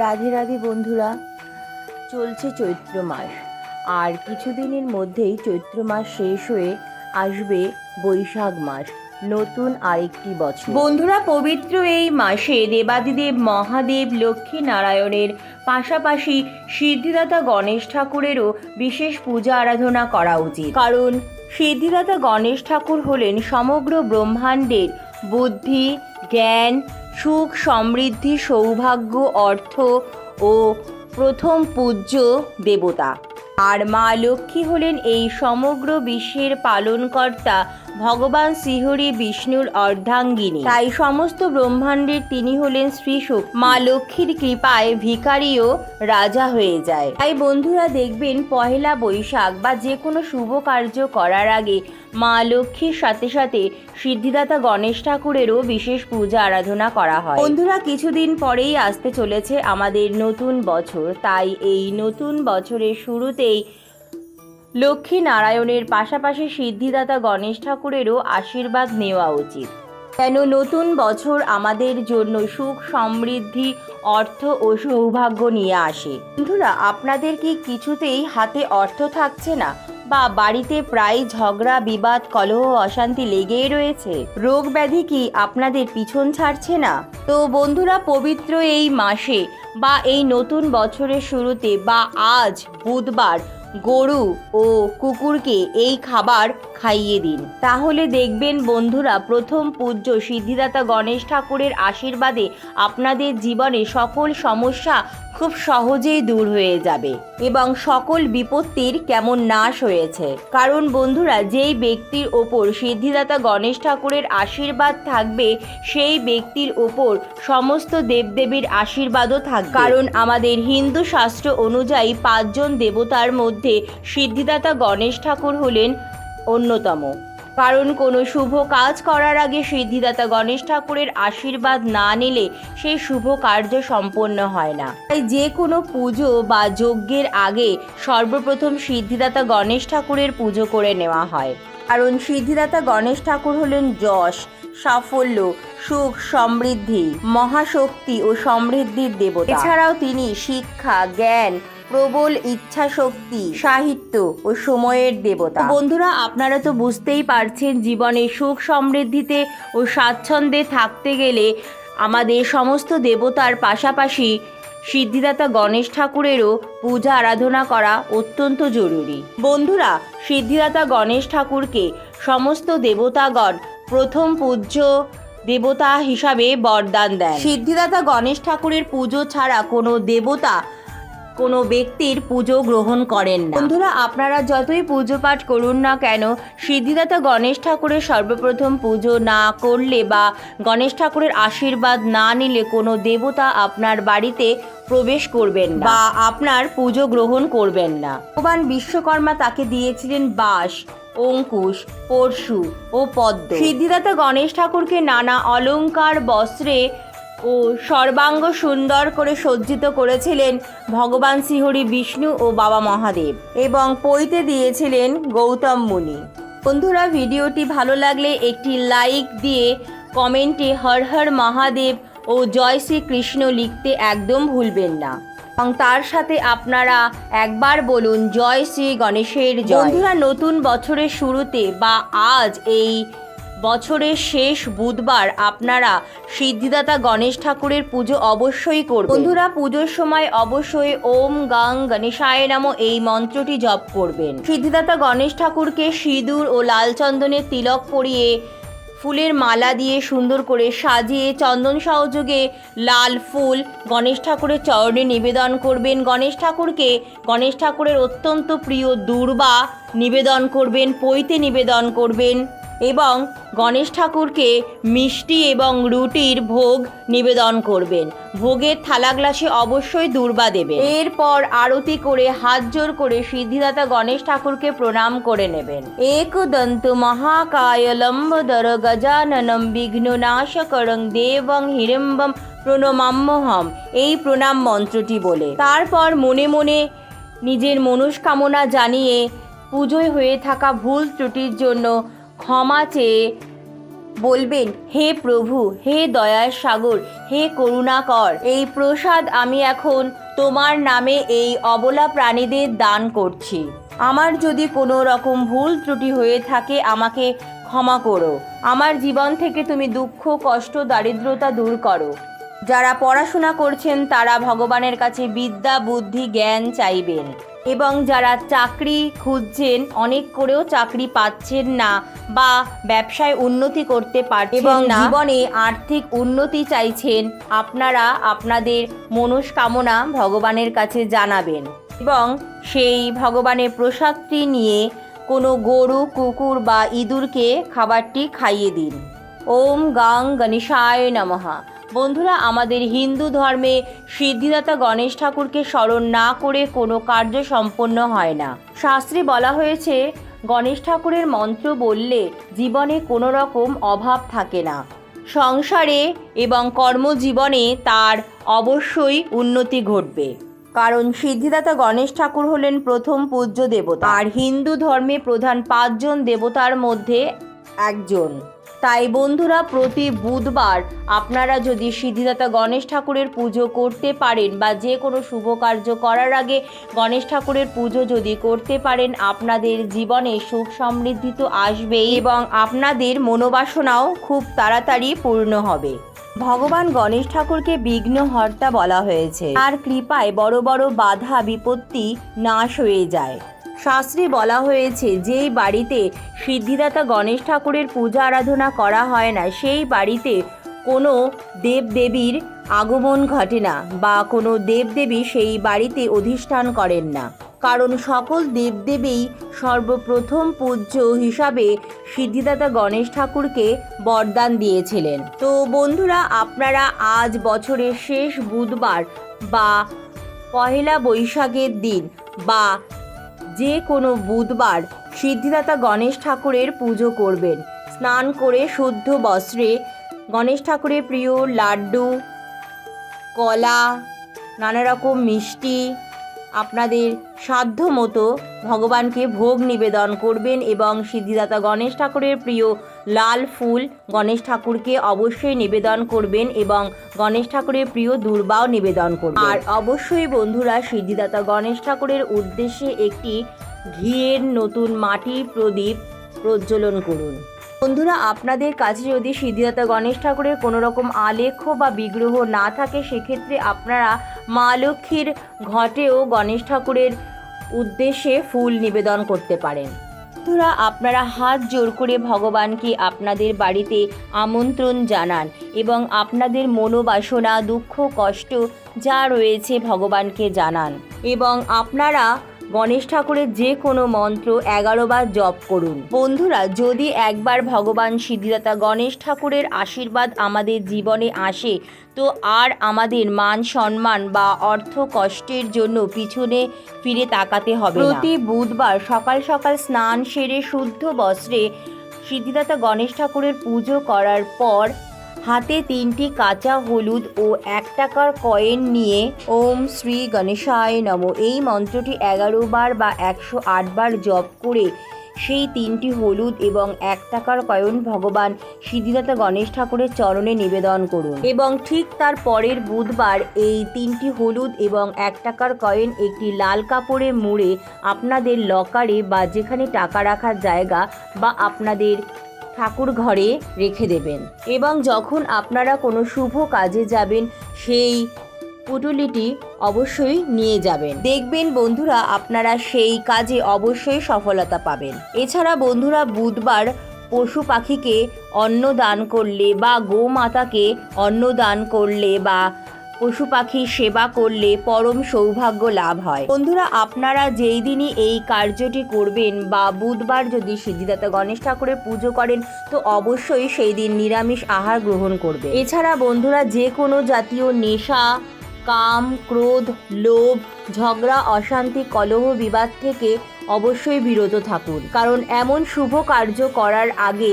রাধে রাধে বন্ধুরা, চলছে চৈত্র মাস। আর কিছুদিনের মধ্যেই চৈত্র মাস শেষ হয়ে আসবে বৈশাখ মাস, নতুন আরেকটি বছর। বন্ধুরা, পবিত্র এই মাসে দেবাদিদেব মহাদেব লক্ষ্মী নারায়ণের পাশাপাশি সিদ্ধিদাতা গণেশ ঠাকুরেরও বিশেষ পূজা আরাধনা করা উচিত। কারণ সিদ্ধিদাতা গণেশ ঠাকুর হলেন সমগ্র ব্রহ্মাণ্ডের বুদ্ধি, জ্ঞান সুখ, সমৃদ্ধি, সৌভাগ্য, অর্থ ও প্রথম পূজ্য দেবতা। আর মা লক্ষ্মী হলেন এই সমগ্র বিশ্বের পালনকর্তা ভগবান শ্রীহরি বিষ্ণুর অর্ধাঙ্গিনী। তাই সমস্ত ব্রহ্মাণ্ডের তিনি হলেন শ্রীশুক মা লক্ষ্মীর কৃপায় ভিকারিও রাজা হয়ে যায়। তাই বন্ধুরা দেখবেন পহেলা বৈশাখ বা যে কোনো শুভ কার্য করার আগে মা লক্ষ্মীর সাথে সাথে সিদ্ধিদাতা গণেশ ঠাকুরেরও বিশেষ পূজা আরাধনা করা হয়। বন্ধুরা কিছুদিন পরেই আসতে চলেছে আমাদের নতুন বছর। তাই এই নতুন বছরের শুরুতেই লক্ষ্মী নারায়ণের পাশাপাশি সিদ্ধিদাতা গণেশ ঠাকুরেরও আশীর্বাদ নেওয়া উচিত। কেন নতুন বছর আমাদের জন্য সুখ, সমৃদ্ধি, অর্থ ও সৌভাগ্য নিয়ে আসে? বন্ধুরা, আপনাদের কি কিছুতেই হাতে অর্থ থাকছে না? বা বাড়িতে প্রায় ঝগড়া, বিবাদ, কলহ, অশান্তি লেগেই রয়েছে? রোগ ব্যাধি কি আপনাদের পিছন ছাড়ছে না? তো বন্ধুরা, পবিত্র এই মাসে বা এই নতুন বছরের শুরুতে বা আজ, বুধবার গরু ও কুকুরকে এই খাবার খাইয়ে দিন। তাহলে দেখবেন বন্ধুরা, প্রথম পূজ্য সিদ্ধিদাতা গণেশ ঠাকুরের আশীর্বাদে আপনাদের জীবনে সকল সমস্যা খুব সহজেই দূর হয়ে যাবে এবং সকল বিপত্তির কেমন নাশ হয়েছে। কারণ বন্ধুরা, যেই ব্যক্তির ওপর সিদ্ধিদাতা গণেশ ঠাকুরের আশীর্বাদ থাকবে, সেই ব্যক্তির ওপর সমস্ত দেবদেবীর আশীর্বাদও থাকবে। কারণ আমাদের হিন্দু শাস্ত্র অনুযায়ী পাঁচজন দেবতার মধ্যে সিদ্ধিদাতা গণেশ ঠাকুর হলেন অন্যতম। কারণ কোনো শুভ কাজ করার আগে সিদ্ধিদাতা গণেশ ঠাকুরের আশীর্বাদ না নিলে সেই শুভ কার্য সম্পন্ন হয় না। তাই যে কোনো পুজো বা যজ্ঞের আগে সর্বপ্রথম সিদ্ধিদাতা গণেশ ঠাকুরের পুজো করে নেওয়া হয়। কারণ সিদ্ধিদাতা গণেশ ঠাকুর হলেন যশ, সাফল্য, সুখ, সমৃদ্ধি, মহাশক্তি ও সমৃদ্ধির দেবতা। এছাড়াও তিনি শিক্ষা, জ্ঞান প্রবল ইচ্ছা শক্তি সাহিত্য ও সময়ের দেবতা। বন্ধুরা, আপনারা তো বুঝতেই পারছেন, জীবনে সুখ সমৃদ্ধিতে ও স্বাচ্ছন্দ্যে থাকতে গেলে আমাদের সমস্ত দেবতার পাশাপাশি সিদ্ধিদাতা গণেশ ঠাকুরেরও পূজা আরাধনা করা অত্যন্ত জরুরি। বন্ধুরা, সিদ্ধিদাতা গণেশ ঠাকুরকে সমস্ত দেবতাগণ প্রথম পূজ্য দেবতা হিসাবে বরদান দেন। সিদ্ধিদাতা গণেশ ঠাকুরের পুজো ছাড়া কোনো দেবতা কোনো ব্যক্তির পুজো গ্রহণ করেন না। বন্ধুরা, আপনারা যতই পুজো পাঠ করুন না কেন, সিদ্ধিদাতা গণেশ ঠাকুরের সর্বপ্রথম পুজো না করলে বা গণেশ ঠাকুরের আশীর্বাদ না নিলে কোনো দেবতা আপনার বাড়িতে প্রবেশ করবেন বা আপনার পুজো গ্রহণ করবেন না। ভগবান বিশ্বকর্মা তাকে দিয়েছিলেন বাস অঙ্কুশ, পরশু ও পদ্ম। সিদ্ধিদাতা গণেশ ঠাকুরকে নানা অলংকার বস্ত্রে ও সর্বাঙ্গ সুন্দর করে সজ্জিত করেছিলেন ভগবান শ্রীহরি বিষ্ণু ও বাবা মহাদেব এবং পইতে দিয়েছিলেন গৌতম মুনি। বন্ধুরা, ভিডিওটি ভালো লাগলে একটি লাইক দিয়ে কমেন্টে হর হর মহাদেব ও জয় শ্রীকৃষ্ণ লিখতে একদম ভুলবেন না। এবং তার সাথে আপনারা একবার বলুন, জয় শ্রী গণেশের বন্ধুরা, নতুন বছরের শুরুতে বা আজ এই বছরের শেষ বুধবার আপনারা সিদ্ধিদাতা গণেশ ঠাকুরের পুজো অবশ্যই করবেন। বন্ধুরা, পুজোর সময় অবশ্যই ওম গাং গণেশায় নাম এই মন্ত্রটি জপ করবেন। সিদ্ধিদাতা গণেশ ঠাকুরকে সিঁদুর ও লাল চন্দনের তিলক পরিয়ে ফুলের মালা দিয়ে সুন্দর করে সাজিয়ে চন্দন সহযোগে লাল ফুল গণেশ ঠাকুরের চরণে নিবেদন করবেন। গণেশ ঠাকুরকে গণেশ ঠাকুরের অত্যন্ত প্রিয় দুর্বা নিবেদন করবেন, পৈতে নিবেদন করবেন। এবং গণেশ ঠাকুরকে মিষ্টি এবং রুটির ভোগ নিবেদন করবেন। ভোগের থালা গ্লাসে অবশ্যই দুর্বা দেবেন। এরপর আরতি করে হাত জোর করে সিদ্ধিদাতা গণেশ ঠাকুরকে প্রণাম করে নেবেন। একদন্ত মহাকায় লম্বদর গজাননম বিঘ্ন নাশকরং দেবং হিড়ম্বম প্রণমাম্যহম এই প্রণাম মন্ত্রটি বলে। তারপর মনে মনে নিজের মনস্কামনা জানিয়ে পুজোয় হয়ে থাকা ভুল ত্রুটির জন্য ক্ষমা চেয়ে বলবেন, হে প্রভু, হে দয়ার সাগর, হে করুণাকর, এই প্রসাদ আমি এখন তোমার নামে এই অবলা প্রাণীদের দান করছি। আমার যদি কোনো রকম ভুল ত্রুটি হয়ে থাকে, আমাকে ক্ষমা করো। আমার জীবন থেকে তুমি দুঃখ, কষ্ট, দারিদ্রতা দূর করো। যারা পড়াশোনা করছেন, তারা ভগবানের কাছে বিদ্যা, বুদ্ধি, জ্ঞান চাইবেন। এবং যারা চাকরি খুঁজছেন অনেক করেও চাকরি পাচ্ছেন না বা ব্যবসায় উন্নতি করতে পারছেন এবং জীবনে আর্থিক উন্নতি চাইছেন আপনারা আপনাদের মনস্কামনা ভগবানের কাছে জানাবেন। এবং সেই ভগবানের প্রসাদটি নিয়ে কোনো গরু কুকুর বা ইঁদুরকে খাবারটি খাইয়ে দিন। ওম গাং গণেশায় নমঃ। বন্ধুরা, আমাদের হিন্দু ধর্মে সিদ্ধিদাতা গণেশ ঠাকুরকে স্মরণ না করে কোনো কার্য সম্পন্ন হয় না। শাস্ত্রে বলা হয়েছে, গণেশ ঠাকুরের মন্ত্র বললে জীবনে কোনো রকম অভাব থাকে না। সংসারে এবং কর্মজীবনে তার অবশ্যই উন্নতি ঘটবে। কারণ সিদ্ধিদাতা গণেশ ঠাকুর হলেন প্রথম পূজ্য দেবতা। আর হিন্দু ধর্মে প্রধান পাঁচজন দেবতার মধ্যে একজন। তাই বন্ধুরা প্রতি বুধবার আপনারা যদি সিদ্ধিদাতা গণেশ ঠাকুরের পুজো করতে পারেন বা যে কোনো শুভ কার্য করার আগে গণেশ ঠাকুরের পুজো যদি করতে পারেন, আপনাদের জীবনে সুখ সমৃদ্ধি তো আসবেই এবং আপনাদের মনোবাসনাও খুব তাড়াতাড়ি পূর্ণ হবে। ভগবান গণেশ ঠাকুরকে বিঘ্নহর্তা বলা হয়েছে। তার কৃপায় বড় বড় বাধা বিপত্তি নাশ হয়ে যায়। শাস্ত্রে বলা হয়েছে, যেই বাড়িতে সিদ্ধিদাতা গণেশ ঠাকুরের পূজা আরাধনা করা হয় না, সেই বাড়িতে কোনো দেবদেবীর আগমন ঘটে না বা কোনো দেবদেবী সেই বাড়িতে অধিষ্ঠান করেন না। কারণ সকল দেবদেবী সর্বপ্রথম পূজ্য হিসাবে সিদ্ধিদাতা গণেশ ঠাকুরকে বরদান দিয়েছিলেন। তো বন্ধুরা, আপনারা আজ বছরের শেষ বুধবার বা পহেলা বৈশাখের দিন বা যে কোনো বুধবার সিদ্ধিদাতা গণেশ ঠাকুরের পুজো করবেন। স্নান করে শুদ্ধ বস্ত্রে গণেশ ঠাকুরের প্রিয় লাড্ডু, কলা নানা রকম মিষ্টি আপনাদের সাধ্য মতো ভগবানকে ভোগ নিবেদন করবেন এবং সিদ্ধিদাতা গণেশ ঠাকুরের প্রিয় লাল ফুল গণেশ ঠাকুরকে অবশ্যই নিবেদন করবেন এবং গণেশ ঠাকুরের প্রিয় দুর্বাও নিবেদন করবেন। আর অবশ্যই বন্ধুরা, সিদ্ধিদাতা গণেশ ঠাকুরের উদ্দেশ্যে একটি ঘিয়ের নতুন মাটির প্রদীপ প্রজ্বলন করুন। বন্ধুরা, আপনাদের কাছে যদি সিদ্ধিদাতা গণেশ ঠাকুরের কোনো রকম আলেখ্য বা বিগ্রহ না থাকে, সেক্ষেত্রে আপনারা মা লক্ষ্মীর ঘটেও গণেশ ঠাকুরের উদ্দেশ্যে ফুল নিবেদন করতে পারেন। বন্ধুরা আপনারা হাত জোর করে ভগবানকে আপনাদের বাড়িতে আমন্ত্রণ জানান এবং আপনাদের মনোবাসনা, দুঃখ, কষ্ট যা রয়েছে ভগবানকে জানান। এবং আপনারা গণেশ ঠাকুরের যে কোনো মন্ত্র এগারো বার জপ করুন। বন্ধুরা, যদি একবার ভগবান সিদ্ধিদাতা গণেশ ঠাকুরের আশীর্বাদ আমাদের জীবনে আসে, তো আর আমাদের মান সম্মান বা অর্থ কষ্টের জন্য পিছনে ফিরে তাকাতে হবে প্রতি বুধবার সকাল সকাল স্নান সেরে শুদ্ধ বস্ত্রে সিদ্ধিদাতা গণেশ ঠাকুরের পুজো করার পর হাতে তিনটি কাঁচা হলুদ ও এক টাকার কয়েন নিয়ে ওম শ্রী গণেশায় নম। এই মন্ত্রটি এগারো বার বা একশো বার জপ করে সেই তিনটি হলুদ এবং এক টাকার কয়েন ভগবান সিদ্ধিদাতা গণেশ ঠাকুরের চরণে নিবেদন করুন। এবং ঠিক তার পরের বুধবার এই তিনটি হলুদ এবং এক টাকার কয়েন একটি লাল কাপড়ে মুড়ে আপনাদের লকারে বা যেখানে টাকা রাখার জায়গা বা আপনাদের ঠাকুর ঘরে রেখে দেবেন। এবং যখন আপনারা কোনো শুভ কাজে যাবেন, সেই পুটুলিটি অবশ্যই নিয়ে যাবেন। দেখবেন বন্ধুরা, আপনারা সেই কাজে অবশ্যই সফলতা পাবেন। এছাড়া বন্ধুরা, বুধবার পশু পাখিকে অন্ন দান করলে বা গোমাতাকে অন্ন দান করলে বা পশু পাখির সেবা করলে পরম সৌভাগ্য লাভ হয়। বন্ধুরা, আপনারা যেই দিনই এই কার্যটি করবেন বা বুধবার যদি সিদ্ধিদাতা গণেশ ঠাকুরের পুজো করেন, তো অবশ্যই সেই দিন নিরামিষ আহার গ্রহণ করবে এছাড়া বন্ধুরা, যে কোনো জাতীয় নেশা, কাম, ক্রোধ, লোভ, ঝগড়া, অশান্তি, কলহ, বিবাদ থেকে অবশ্যই বিরত থাকুন। কারণ এমন শুভ কার্য করার আগে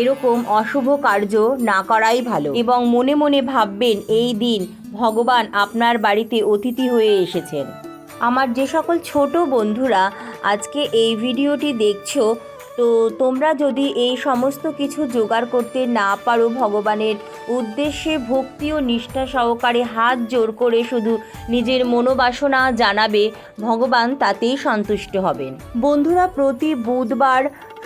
এরকম অশুভ কার্য না করাই ভালো। এবং মনে মনে ভাববেন, এই দিন ভগবান আপনার বাড়িতে অতিথি হয়ে এসেছেন। আমার যে সকল ছোট বন্ধুরা আজকে এই ভিডিওটি দেখছ, তো তোমরা যদি এই সমস্ত কিছু জোগাড় করতে না পারো ভগবানের উদ্দেশ্যে, ভক্তি ও নিষ্ঠা সহকারে হাত জোর করে শুধু নিজের মনোবাসনা জানাবে, ভগবান তাতেই সন্তুষ্ট হবেন। বন্ধুরা, প্রতি বুধবার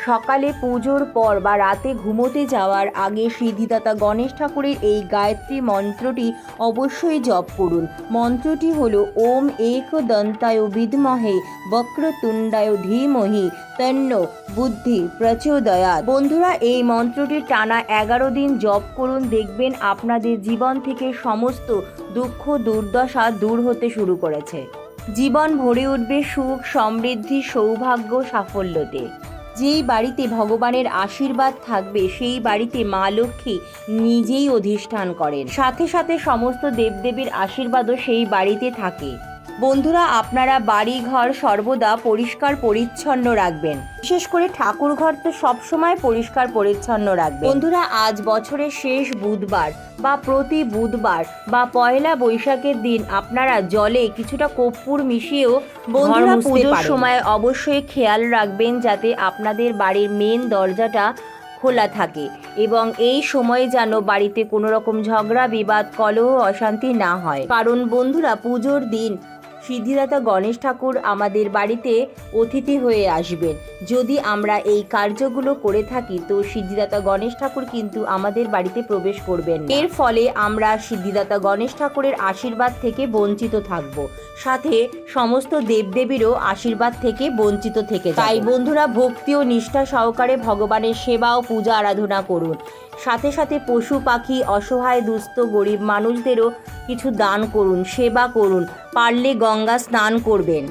সকালে পুজোর পর বা রাতে ঘুমোতে যাওয়ার আগে সিদ্ধিদাতা গণেশ ঠাকুরের এই গায়ত্রী মন্ত্রটি অবশ্যই জপ করুন। মন্ত্রটি হলো, ওম এক দন্তায় বিদ্মহে বক্রতুণ্ডায় ধীমহি তন্ন বুদ্ধি প্রচোদয়া বন্ধুরা, এই মন্ত্রটি টানা এগারো দিন জপ করুন। দেখবেন আপনাদের জীবন থেকে সমস্ত দুঃখ, দুর্দশা দূর হতে শুরু করেছে। জীবন ভরে উঠবে সুখ, সমৃদ্ধি, সৌভাগ্য, সাফল্যতে। যেই বাড়িতে ভগবানের আশীর্বাদ থাকবে, সেই বাড়িতে মা লক্ষ্মী নিজেই অধিষ্ঠান করেন। সাথে সাথে সমস্ত দেবদেবীর আশীর্বাদও সেই বাড়িতে থাকে। বন্ধুরা আপনারা বাড়ি ঘর সর্বদা পরিষ্কার পরিচ্ছন্ন রাখবেন। বিশেষ করে ঠাকুর ঘর তো সবসময় পরিষ্কার পরিচ্ছন্ন রাখবেন। বন্ধুরা আজ বছরের শেষ বুধবার বা প্রতি বুধবার বা পয়লা বৈশাখের দিন আপনারা জলে কিছুটা কর্পূর মিশিয়েও বন্ধুরা পুজোর সময় অবশ্যই খেয়াল রাখবেন যাতে আপনাদের বাড়ির মেন দরজাটা খোলা থাকে এবং এই সময়ে যেন বাড়িতে কোনো রকম ঝগড়া বিবাদ কলহ অশান্তি না হয়। কারণ বন্ধুরা পুজোর দিন সিদ্ধিদাতা গণেশ ঠাকুর আমাদের বাড়িতে অতিথি হয়ে আসবেন। যদি আমরা এই কার্যগুলো করে থাকি, তো সিদ্ধিদাতা গণেশ ঠাকুর কিন্তু আমাদের বাড়িতে প্রবেশ করবেন এর ফলে আমরা সিদ্ধিদাতা গণেশ ঠাকুরের আশীর্বাদ থেকে বঞ্চিত থাকব। সাথে সমস্ত দেবদেবীরও আশীর্বাদ থেকে বঞ্চিত থেকে তাই বন্ধুরা, ভক্তি ও নিষ্ঠা সহকারে ভগবানের সেবা ও পূজা আরাধনা করুন। সাথে সাথে পশু, পাখি, অসহায়, দুস্থ, গরিব মানুষদেরও কিছু দান করুন, সেবা করুন, পারলে গঙ্গা স্নান করবেন।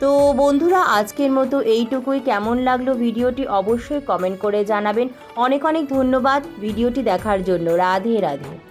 তো বন্ধুরা, আজকের মতো এইটুকুই। কেমন লাগল ভিডিওটি অবশ্যই কমেন্ট করে জানাবেন। অনেক অনেক ধন্যবাদ ভিডিওটি দেখার জন্য। রাধে রাধে।